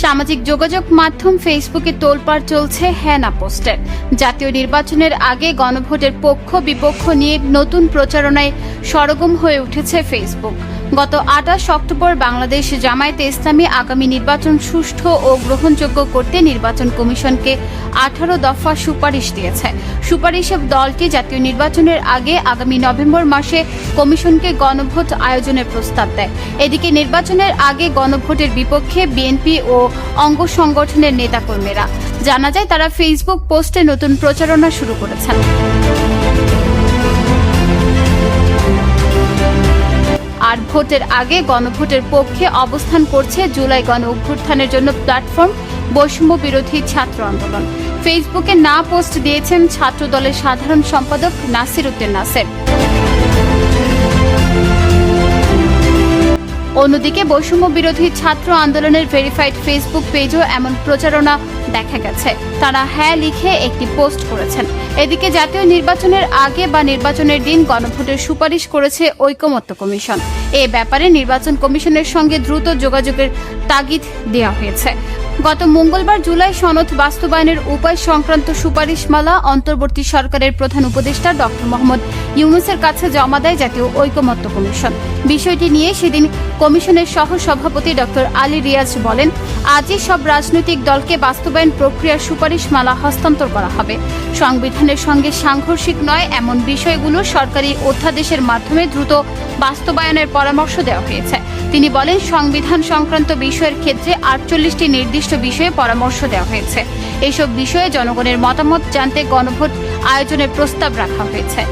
সামাজিক যোগাযোগ মাধ্যম ফেসবুকে তোলপাড় চলছে হ্যানা পোস্টের জাতীয় নির্বাচনের আগে গণভোটের পক্ষ বিপক্ষ নিয়ে নতুন প্রচারণায় সরগম হয়ে উঠেছে ফেসবুক গত আঠাশ অক্টোবর বাংলাদেশ জামায়াতে ইসলামী আগামী নির্বাচন সুষ্ঠু ও গ্রহণযোগ্য করতে নির্বাচন কমিশনকে আঠারো দফা সুপারিশ দিয়েছে। সুপারিশে দলটি জাতীয় নির্বাচনের আগে আগামী নভেম্বর মাসে কমিশনকে গণভোট আয়োজনের প্রস্তাব দেয়। এদিকে নির্বাচনের আগে গণভোটের বিপক্ষে বিএনপি ও অঙ্গ সংগঠনের নেতাকর্মীরা। জানা যায়, তারা ফেসবুক পোস্টে নতুন প্রচারণা শুরু করেছেন। ভোটের আগে গণভোটের পক্ষে অবস্থান করছে জুলাই গণ অভ্যুত্থানের জন্য প্ল্যাটফর্ম বৈষম্য বিরোধী ছাত্র আন্দোলন। ফেসবুকে না পোস্ট দিয়েছেন ছাত্র দলের সাধারণ সম্পাদক নাসির উদ্দিন নাসের। অন্যদিকে বৈষম্য বিরোধী ছাত্র আন্দোলনের ভেরিফাইড ফেসবুক পেজও এমন প্রচারণা দেখা গেছে। তারা হ্যাঁ লিখে একটি পোস্ট করেছেন। এদিকে জাতীয় নির্বাচনের আগে বা নির্বাচনের দিন গণভোটের সুপারিশ করেছে ঐকমত্য কমিশন। এ ব্যাপারে নির্বাচন কমিশনের সঙ্গে দ্রুত যোগাযোগের তাগিদ দেওয়া হয়েছে। গত মঙ্গলবার জুলাই সনদ বাস্তবায়নের উপায় সংক্রান্ত সুপারিশমালা অন্তর্বর্তী সরকারের প্রধান উপদেষ্টা ডক্টর মোহাম্মদ ইউনুসের কাছে জমা দেয় জাতীয় ঐকমত্য কমিশন। বিষয়টি নিয়ে সেদিন কমিশনের সহ সভাপতি ডক্টর আলী রিয়াজ বলেন, আজই সব রাজনৈতিক দলকে বাস্তবায়ন প্রক্রিয়ার সুপারিশমালা হস্তান্তর করা হবে। সংবিধানের সঙ্গে সাংঘর্ষিক নয়, এমন বিষয়গুলো সরকারি অধ্যাদেশের মাধ্যমে দ্রুত বাস্তবায়নের পরামর্শ দেওয়া হয়েছে। তিনি বলেন, সংবিধান সংক্রান্ত বিষয়ের ক্ষেত্রে আটচল্লিশটি নির্দিষ্ট বিষয়ে পরামর্শ দেওয়া হয়েছে। এসব বিষয়ে জনগণের মতামত জানতে গণভোট আয়োজনের প্রস্তাব রাখা হয়েছে।